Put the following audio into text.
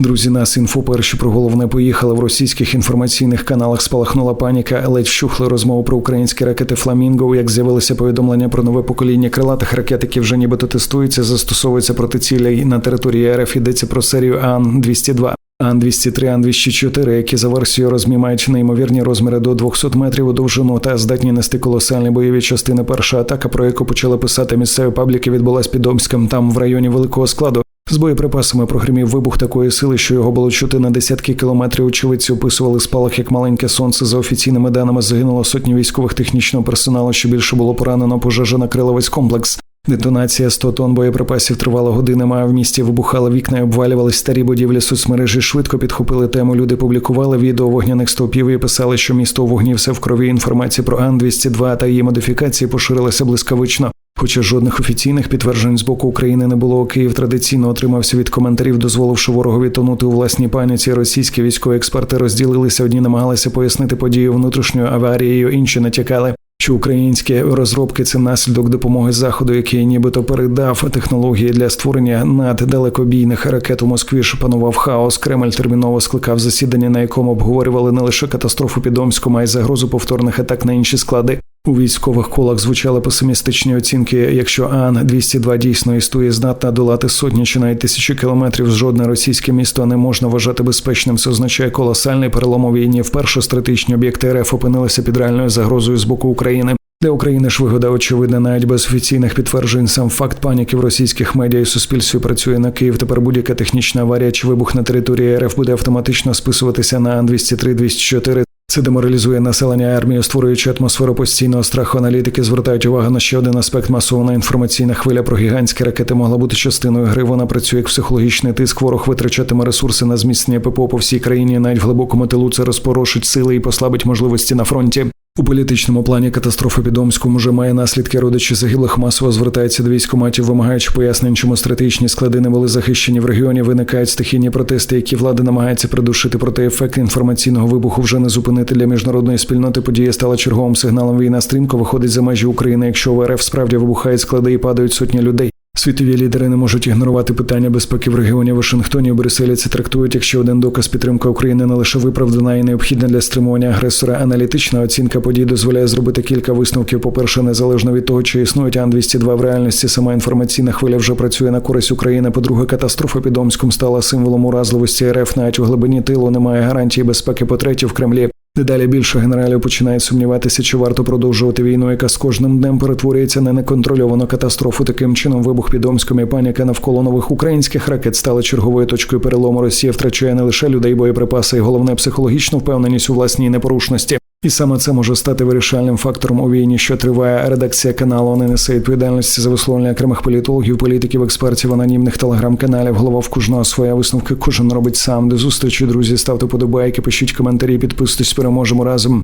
Друзі, нас інфо перші про головне поїхали в російських інформаційних каналах. Спалахнула паніка. Ледь вщухли розмову про українські ракети Фламінго. Як з'явилися повідомлення про нове покоління крилатих ракет, які вже нібито тестуються, застосовуються проти цілей на території РФ. Йдеться про серію Ан 202 Ан 203 Ан 204 які за версією РОЗ мають неймовірні розміри до 200 метрів у довжину та здатні нести колосальні бойові частини. Перша атака, про яку почали писати місцеві пабліки, відбулась під Омськом, там в районі великого складу. З боєприпасами прогримів вибух такої сили, що його було чути на десятки кілометрів. Очевидці описували спалах як маленьке сонце. За офіційними даними загинуло сотні військових технічного персоналу. Що більше було поранено пожежа накрила весь комплекс. Детонація 100 тонн боєприпасів тривала годинами, а в місті вибухали вікна і обвалювались старі будівлі соцмережі. Швидко підхопили тему. Люди публікували відео вогняних стовпів і писали, що місто у вогні все в крові. Інформація про Ан 202 та її модифікації поширилася блискавично. Хоча жодних офіційних підтверджень з боку України не було, Київ традиційно отримався від коментарів, дозволивши ворогові тонути у власній паніці. Російські військові експерти розділилися. Одні намагалися пояснити подію внутрішньою аварією, інші натякали. Що українські розробки це наслідок допомоги заходу, який нібито передав технології для створення наддалекобійних ракет у Москві. ж панував хаос. Кремль терміново скликав засідання, на якому обговорювали не лише катастрофу під Омськом, а й загрозу повторних атак на інші склади. У військових колах звучали песимістичні оцінки. Якщо Ан 202 дійсно існує, здатна долати сотні чи навіть тисячі кілометрів, жодне російське місто не можна вважати безпечним. Це означає колосальний перелом у війні. Вперше стратегічні об'єкти РФ опинилися під реальною загрозою з боку України. Для України ж вигода очевидна, навіть без офіційних підтверджень. Сам факт паніки в російських медіа і суспільстві працює на Київ. Тепер будь-яка технічна аварія чи вибух на території РФ буде автоматично списуватися на Ан 203 204 це деморалізує населення армію, створюючи атмосферу постійного страху. Аналітики звертають увагу на ще один аспект масована інформаційна хвиля про гігантські ракети могла бути частиною гри. Вона працює як психологічний тиск. Ворог витрачатиме ресурси на зміцнення ППО по всій країні. Навіть в глибокому тилу це розпорошить сили і послабить можливості на фронті. У політичному плані катастрофа під Омськом уже має наслідки родичі загиблих масово звертаються до військоматів, вимагаючи пояснень, чому стратегічні склади не були захищені в регіоні. Виникають стихійні протести, які влада намагається придушити. Проте ефект інформаційного вибуху вже не зупинити для міжнародної спільноти. Подія стала черговим сигналом. Війна стрімко виходить за межі України. Якщо в РФ справді вибухають склади і падають сотні людей. Світові лідери не можуть ігнорувати питання безпеки в регіоні Вашингтоні. У Брюсселі це трактують як ще один доказ підтримка України не лише виправдана і необхідна для стримування агресора. Аналітична оцінка подій дозволяє зробити кілька висновків. По перше, незалежно від того, чи існують Ан 202 в реальності, сама інформаційна хвиля вже працює на користь України. По-друге, катастрофа під Омськом стала символом уразливості РФ. Навіть у глибині тилу немає гарантії безпеки. По третє, в Кремлі Дедалі більше генералів починають сумніватися, чи варто продовжувати війну, яка з кожним днем перетворюється на неконтрольовану катастрофу. Таким чином, вибух під Омськом і паніка навколо нових українських ракет стали черговою точкою перелому. Росія втрачає не лише людей, боєприпаси, і головне психологічну впевненість у власній непорушності. І саме це може стати вирішальним фактором у війні, що триває. Редакція каналу не несе відповідальності за висловлення окремих політологів, політиків, експертів, анонімних телеграм-каналів. Голова в кожного своя висновки кожен робить сам. До зустрічі, друзі, ставте подобайки, пишіть коментарі, підписуйтесь, переможемо разом.